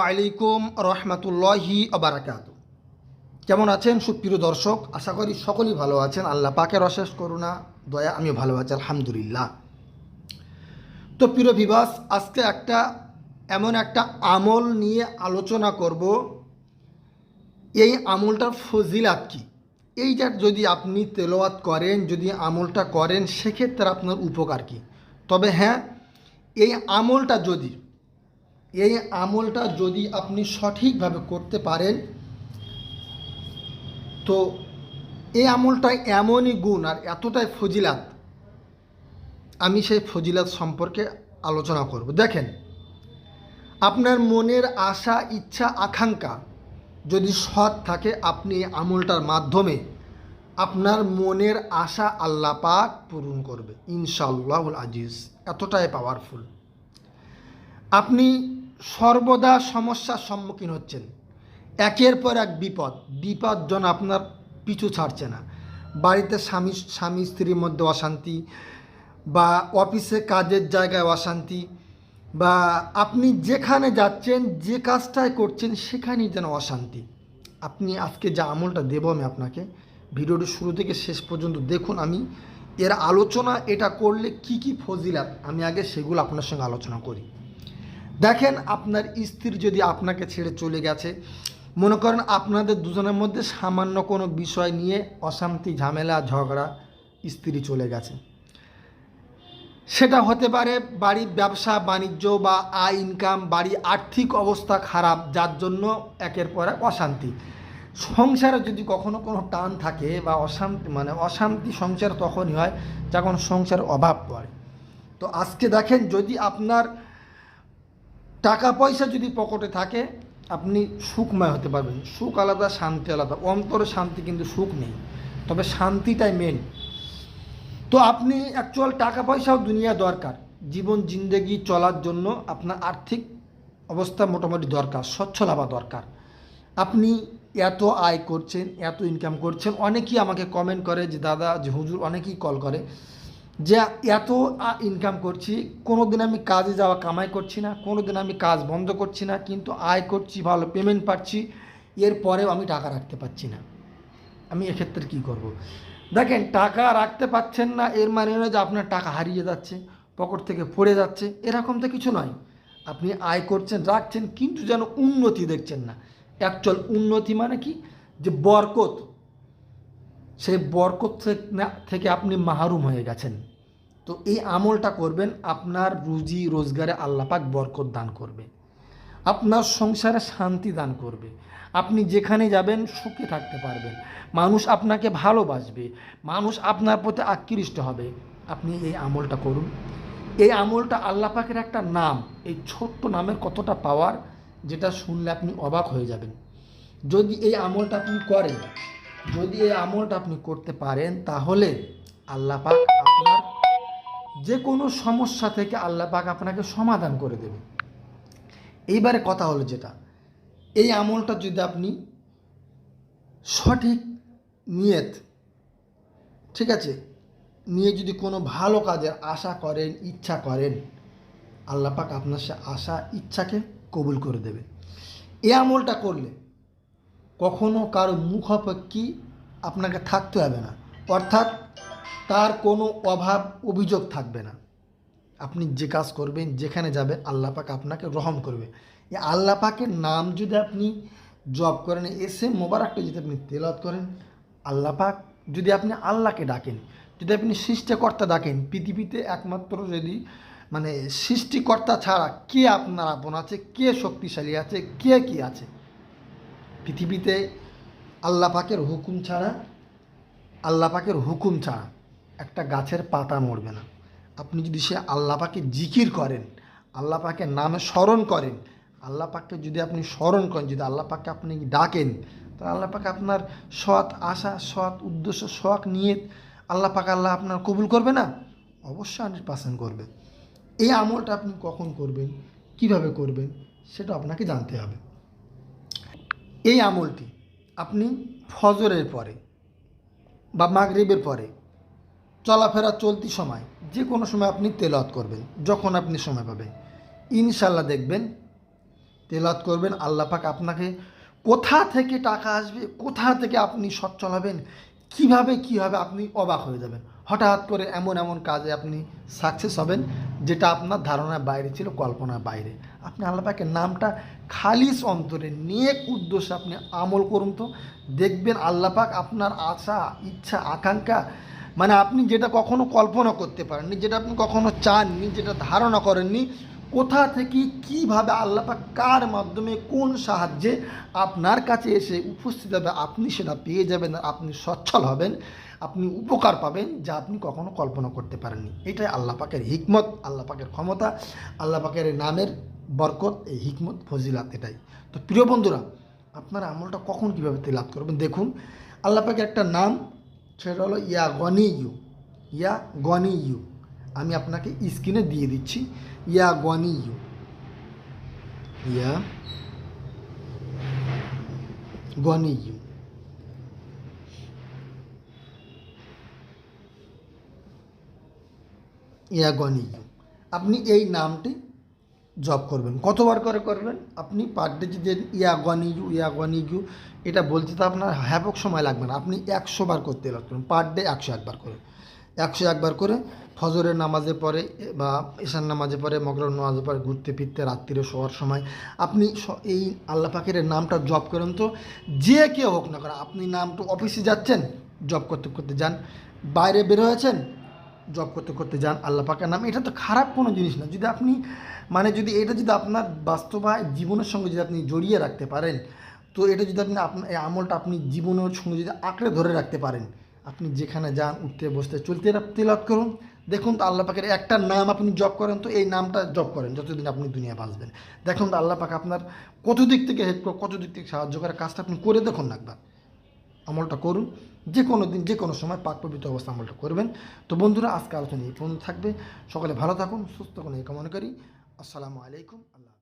আলাইকুম রহমতুল্লাহি আবরাকাত কেমন আছেন সুপ্রিয় দর্শক? আশা করি সকলেই ভালো আছেন। আল্লাহ পাকের অশেষ করুণা, দয়া, আমিও ভালো আছি, আলহামদুলিল্লাহ। তো প্রিয় বিবাস, আজকে একটা এমন একটা আমল নিয়ে আলোচনা করব। এই আমলটার ফজিলাত কি? এইটা যদি আপনি তেলোয়াত করেন, যদি আমলটা করেন, সেক্ষেত্রে আপনার উপকার কি? তবে হ্যাঁ এই আমলটা যদি এই আমলটা যদি আপনি সঠিকভাবে করতে পারেন, তো এই আমলটা এমনই গুণ আর এতটাই ফজিলাত, আমি সেই ফজিলাত সম্পর্কে আলোচনা করব। দেখেন, আপনার মনের আশা, ইচ্ছা, আকাঙ্ক্ষা যদি সৎ থাকে, আপনি এই আমলটার মাধ্যমে আপনার মনের আশা আল্লাহ পাক পূরণ করবে। ইনশাল্লাহুল আজিজ, এতটাই পাওয়ারফুল আপনি সর্বদা সমস্যার সম্মুখীন হচ্ছেন। একের পর এক বিপদ। বিপদ যেন আপনার পিছু ছাড়ছে না। বাড়িতে স্বামী স্বামী স্ত্রীর মধ্যে অশান্তি বা অফিসে কাজের জায়গায় অশান্তি বা আপনি যেখানে যাচ্ছেন, যে কাজটাই করছেন, সেখানেই যেন অশান্তি। আপনি আজকে যে আমলটা দেবো আমি আপনাকে, ভিডিওটি শুরু থেকে শেষ পর্যন্ত দেখুন আমি। এর আলোচনা এটা করলে কি কি ফজিলাত, আমি আগে সেগুলো আপনার সঙ্গে আলোচনা করি। দেখেন আপনার স্ত্রী যদি আপনাকে ছেড়ে চলে গেছে, মনে করেন আপনাদের দুজনের মধ্যে সামান্য কোনো বিষয় নিয়ে অশান্তি, ঝামেলা, ঝগড়া স্ত্রী চলে গেছে। সেটা হতে পারে বাড়ির ব্যবসা, বাণিজ্য বা আয় ইনকাম বাড়ি আর্থিক অবস্থা খারাপ, যার জন্য একের পর এক অশান্তি। সংসারে যদি কখনো কোনো টান থাকে বা অশান্তি মানে অশান্তি সংসার তখনই হয় যখন সংসার অভাব পড়ে। তো আজকে দেখেন যদি আপনার টাকা পয়সা যদি পকেটে থাকে, আপনি সুখময় হতে পারবেন। সুখ আলাদা, শান্তি আলাদা। অন্তরে শান্তি কিন্তু সুখ নেই। তবে শান্তিটাই মেন তো আপনি অ্যাকচুয়াল টাকা পয়সাও দুনিয়া দরকার। জীবন, জিন্দেগি চলার জন্য আপনার আর্থিক অবস্থা মোটামুটি দরকার, সচ্ছল হওয়া দরকার। আপনি এত আয় করছেন, এত ইনকাম করছেন। অনেকেই আমাকে কমেন্ট করে যে, দাদা, যে হুজুর অনেকেই কল করে যে এত ইনকাম করছি কোনো দিন আমি কাজে যাওয়া, কামাই করছি না কোনো দিন আমি কাজ বন্ধ করছি না, কিন্তু আয় করছি, ভালো পেমেন্ট পাচ্ছি এরপরেও আমি টাকা রাখতে পারছি না। আমি এক্ষেত্রে কী করব। দেখেন, টাকা রাখতে পাচ্ছেন না, এর মানে নয় যে আপনার টাকা হারিয়ে যাচ্ছে, পকেট থেকে পড়ে যাচ্ছে, এরকম তো কিছু নয়। আপনি আয় করছেন, রাখছেন, কিন্তু যেন উন্নতি দেখছেন না। অ্যাকচুয়াল উন্নতি মানে কি? যে বরকত সেই বরকত থেকে- আপনি মাহরুম হয়ে গেছেন। তো এই আমলটা করবেন, আপনার রুজি, রোজগারে আল্লাপাক বরকত দান করবে। আপনার সংসারে শান্তি দান করবে। আপনি যেখানে যাবেন, সুখে থাকতে পারবেন। মানুষ আপনাকে ভালোবাসবে। মানুষ আপনার প্রতি আকৃষ্ট হবে। আপনি এই আমলটা করুন। এই আমলটা আল্লাহ পাকের একটা নাম। এই ছোট্ট নামের কতটা পাওয়ার, যেটা শুনলে আপনি অবাক হয়ে যাবেন। যদি এই আমলটা আপনি করেন যদি এই আমলটা আপনি করতে পারেন, তাহলে আল্লাহ পাক আপনার যে কোনো সমস্যা থেকে আল্লাহ পাক আপনাকে সমাধান করে দেবে। এইবারে কথা হলো যেটা, এই আমলটা যদি আপনি সঠিক নিয়ত, ঠিক আছে, নিয়ে যদি কোনো ভালো কাজের আশা করেন, ইচ্ছা করেন, আল্লাহ পাক আপনার সে আশা, ইচ্ছাকে কবুল করে দেবে। এই আমলটা করলে কখনো কারও মুখাপেক্ষি আপনাকে থাকতে হবে না। অর্থাৎ তার কোনো অভাব, অভিযোগ থাকবে না। আপনি যে কাজ করবেন, যেখানে যাবেন, আল্লাহ পাক আপনাকে রহম করবে। আল্লাহ পাকের নাম যদি আপনি জব করেন, এসে মোবারকটা যদি আপনি তেলত করেন, আল্লাহ পাক যদি আপনি আল্লাহকে ডাকেন, যদি আপনি সৃষ্টিকর্তা ডাকেন, পৃথিবীতে একমাত্র যদি মানে সৃষ্টিকর্তা ছাড়া কে আপনার আপন আছে, কে শক্তিশালী আছে, কে কি আছে পৃথিবীতে আল্লাহ পাকের হুকুম ছাড়া, আল্লাহ পাকের হুকুম ছাড়া একটা গাছের পাতা মরবে না। আপনি যদি সে আল্লাহ পাকে জিকির করেন, আল্লাহ পাকে নামে স্মরণ করেন, আল্লাহ পাককে যদি আপনি স্মরণ করেন, যদি আল্লাহ পাককে আপনি ডাকেন তাহলে আল্লাহ পাকে আপনার সৎ আশা, সৎ উদ্দেশ্য শখ নিয়ে আল্লাহ পাক আল্লাহ আপনার কবুল করবে না? অবশ্যই হান্ড্রেড পার্সেন্ট করবে। এই আমলটা আপনি কখন করবেন, কীভাবে করবেন, সেটা আপনাকে জানতে হবে। এই আমলটি আপনি ফজরের পরে বা মাগরিবের পরে, চলাফেরা চলতি সময়, যে কোনো সময় আপনি তেলাওয়াত করবেন, যখন আপনি সময় পাবেন। ইনশাল্লাহ দেখবেন তেলাত করবেন, আল্লাহ পাক আপনাকে কোথা থেকে টাকা আসবে, কোথা থেকে আপনি সচ্ছল হবেন, কীভাবে কী হবে আপনি অবাক হয়ে যাবেন। হঠাৎ করে এমন এমন কাজে আপনি সাকসেস হবেন যেটা আপনার ধারণার বাইরে ছিল, কল্পনার বাইরে। আপনি আল্লাহ পাকের নামটা খালিস অন্তরে নিয়ে উদ্দেশ্যে আপনি আমল করুন তো। দেখবেন আল্লাপাক আপনার আশা, ইচ্ছা, আকাঙ্ক্ষা মানে আপনি যেটা কখনো কল্পনা করতে পারেননি, যেটা আপনি কখনো চাননি, যেটা ধারণা করেননি, কোথা থেকে কীভাবে আল্লাপাক কার মাধ্যমে কোন সাহায্যে আপনার কাছে এসে উপস্থিত হবে, আপনি সেটা পেয়ে যাবেন আপনি সচ্ছল হবেন। আপনি উপকার পাবেন যা আপনি কখনো কল্পনা করতে পারেননি। এটাই আল্লাহ পাকের হিকমত, আল্লাহ পাকের ক্ষমতা, আল্লাহ পাকের নামের বরকত, এই হিকমত, ফজিলাত এটাই। তো প্রিয় বন্ধুরা, আপনারা আমলটা কখন কীভাবে তেলাপ করবেন দেখুন, আল্লাহ পাকের একটা নাম, সেটা হলো ইয়া গনি ইউ ইয়া গনি ইউ আমি আপনাকে স্ক্রিনে দিয়ে দিচ্ছি, ইয়া গনি ইউ ইয়া গনি ইউ ইয়া গনি ইউ আপনি এই নামটি জব করবেন। কতবার করে করবেন? আপনি পার ডে যদি ইয়া গনি ইউ ইয়া গনি ইউ এটা বলতে তো আপনার হ্যাপক সময় লাগবে না। আপনি একশো বার করতে লাগবেন। পার ডে একশো একবার করে। একশো একবার করে ফজরের নামাজে পরে বা ঈশান নামাজে পরে মগরের নামাজে পরে ঘুরতে, ফিরতে, রাত্রিরে শোয়ার সময় আপনি এই আল্লাহ পাকের নামটা জব করেন তো। যে কেউ হোক না কেন, আপনি নামটা অফিসে যাচ্ছেন জব করতে করতে যান, বাইরে বের হয়েছেন জব করতে করতে যান, আল্লাহ পাকের নাম, এটা তো খারাপ কোনো জিনিস না। যদি আপনি মানে যদি এটা যদি আপনার বাস্তবায় জীবনের সঙ্গে যদি আপনি জড়িয়ে রাখতে পারেন, তো এটা যদি আপনি আপনার এই আমলটা আপনি জীবনের সঙ্গে যদি আঁকড়ে ধরে রাখতে পারেন, আপনি যেখানে যান, উঠতে, বসতে, চলতে তেলাত করুন। দেখুন তো আল্লাহ পাকের একটা নাম আপনি জব করেন, তো এই নামটা জব করেন, যতদিন আপনি দুনিয়া বাঁচবেন। দেখুন তো আল্লাহ পাক আপনার কত দিক থেকে হেল্প কত দিক থেকে সাহায্য করে, কাজটা আপনি করে দেখুন একবার। আমলটা করুন। যে কোনো দিন, যে কোনো সময় পাক পবিত্র অবস্থা আমলটা করবেন। তো বন্ধুরা, আজকে আলোচনা এই পর্যন্ত থাকবে। সকলে ভালো থাকুন, সুস্থ থাকুন, এই কামনা করি। আসসালামু আলাইকুম, আল্লাহ